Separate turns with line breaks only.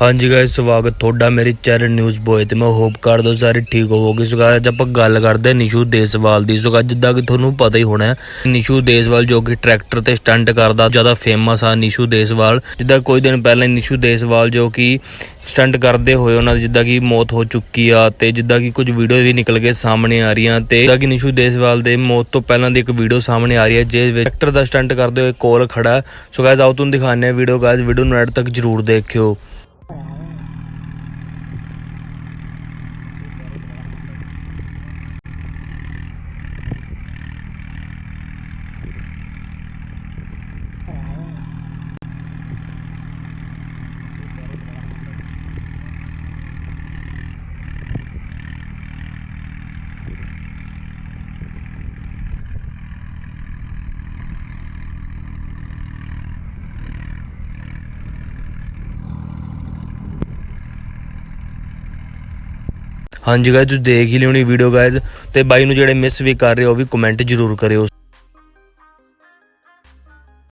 ਹਾਂਜੀ ਗਾਇਸ ਸਵਾਗਤ ਤੁਹਾਡਾ ਮੇਰੇ ਚੈਨਲ ਨਿਊਜ਼ ਬੋਏ ਤੇ ਮੈਂ ਹੋਪ ਕਰਦਾ ਸਾਰੇ ਠੀਕ ਹੋਵੋਗੇ। ਸੋ ਅੱਜ ਆਪਾਂ ਗੱਲ ਕਰਦੇ ਹਾਂ ਨਿਸ਼ੂ ਦੇਸਵਾਲ ਦੀ। ਸੋ guys, ਜਿੱਦਾਂ ਕਿ ਤੁਹਾਨੂੰ ਪਤਾ ਹੀ ਹੋਣਾ ਹੈ ਨਿਸ਼ੂ ਦੇਸਵਾਲ ਜੋ ਕਿ ਟਰੈਕਟਰ ਤੇ ਸਟੰਟ ਕਰਦਾ ਜ਼ਿਆਦਾ ਫੇਮਸ ਆ ਨਿਸ਼ੂ ਦੇਸਵਾਲ। ਜਿੱਦਾਂ ਕੁਝ ਦਿਨ ਪਹਿਲਾਂ ਨਿਸ਼ੂ ਦੇਸਵਾਲ ਜੋ ਕਿ ਸਟੰਟ ਕਰਦੇ ਹੋਏ ਉਹਨਾਂ ਦੀ ਜਿੱਦਾਂ ਕਿ ਮੌਤ ਹੋ ਚੁੱਕੀ ਆ ਤੇ ਜਿੱਦਾਂ ਕਿ ਕੁਝ ਵੀਡੀਓ ਵੀ ਨਿਕਲ ਕੇ ਸਾਹਮਣੇ ਆ ਰਹੀਆਂ ਤੇ ਜਿੱਦਾਂ ਕਿ ਨਿਸ਼ੂ ਦੇਸਵਾਲ ਦੇ ਮੌਤ ਤੋਂ ਪਹਿਲਾਂ ਦੀ ਇੱਕ ਵੀਡੀਓ ਸਾਹਮਣੇ ਆ ਰਹੀ ਹੈ ਜਿਸ ਵਿੱਚ ਟਰੈਕਟਰ ਦਾ ਸਟੰਟ ਕਰਦੇ ਹੋਏ ਕੋਲ ਖੜਾ ਹੈ। ਸੋ ਗਾਇਸ ਆਓ ਤੁਹਾਨੂੰ ਦਿਖਾਉਂਦੇ ਹਾਂ ਵੀਡੀਓ ਗਾਇਸ ਵੀਡੀਓ ਨੂੰ ਐਡ ਤੱਕ ਜਰੂਰ ਦੇਖਿਓ। ਹਾਂਜੀ ਗਾਇਸ ਤੁਸੀਂ ਦੇਖ ਹੀ ਲਿਓਣੀ ਵੀਡੀਓ ਗਾਇਸ ਤੇ ਬਾਈ ਨੂੰ ਜਿਹੜੇ ਮਿਸ ਵੀ ਕਰ ਰਹੇ ਹੋ ਵੀ ਕਮੈਂਟ ਜਰੂਰ ਕਰਿਓ।